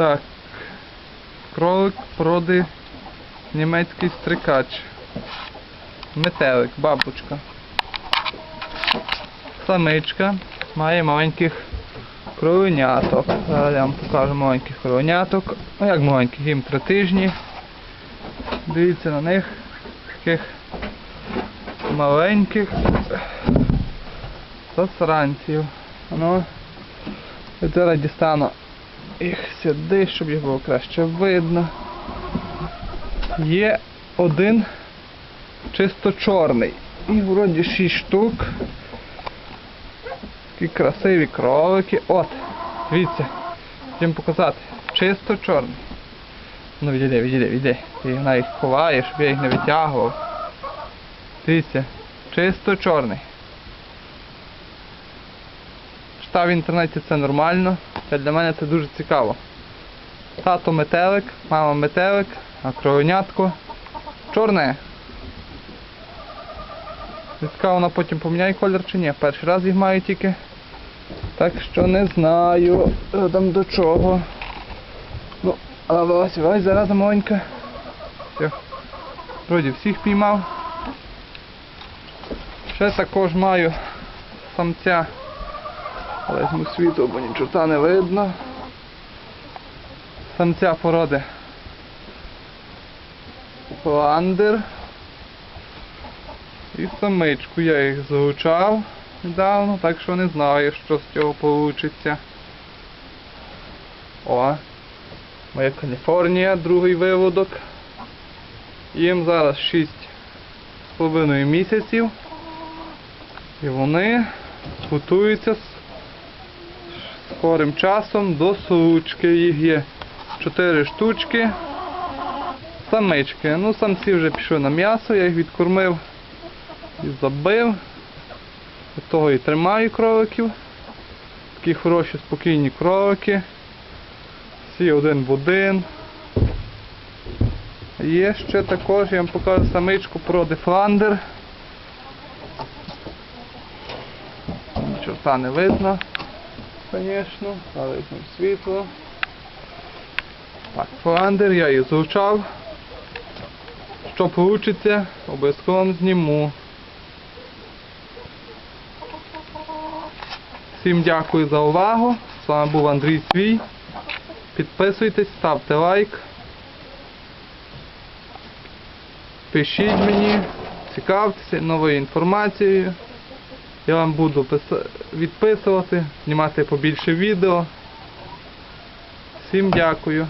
Так. Кролик породи німецький стрикач. Метелик, бабочка. Самичка має маленьких кровеняток. Зараз я вам покажу маленьких кровеняток. Ну як маленьких, їм три тижні. Дивіться на них таких маленьких засранців. Ну, зараз дістану їх сюди, щоб їх було краще видно. Є один чисто чорний. І вроді 6 штук. Такі красиві кролики. От, дивіться, хотім показати. Чисто чорний. Ну відійди, відійди, відійди. Ти їх ховає, щоб я їх не витягував. Дивіться, чисто чорний. Читав в інтернеті це нормально. Це для мене це дуже цікаво. Тато метелик, мама метелик, а кровенятко чорне. Цікаво, вона потім поміняє колір чи ні. Перший раз їх маю тільки. Так що не знаю там до чого. Ну, але ось ось зараза маленька. Все. Вроді всіх піймав. Ще також маю самця. Але візьму світло, бо ні чорта не видно. Самця породи. Фландер. І самичку я їх залучав недавно, так що не знаю, що з цього вийде. О, моя Каліфорнія, другий виводок. Їм зараз 6,5 місяців. І вони готуються з скорим часом до сучки. Їх є 4 штучки. Самички. Ну, самці вже пішли на м'ясо, я їх відкормив і забив. Від того і тримаю кроликів. Такі хороші, спокійні кролики. Всі один в один. Є ще також, я вам покажу самичку породи Фландер. Ні Чорта не видно, звісно, але візьму світло. Так, Фландер, я її звучав. Що вийде, обов'язково вам зніму. Всім дякую за увагу. З вами був Андрій Свій. Підписуйтесь, ставте лайк. Пишіть мені, цікавтеся новою інформацією. Я вам буду відписувати, знімати побільше відео. Всім дякую.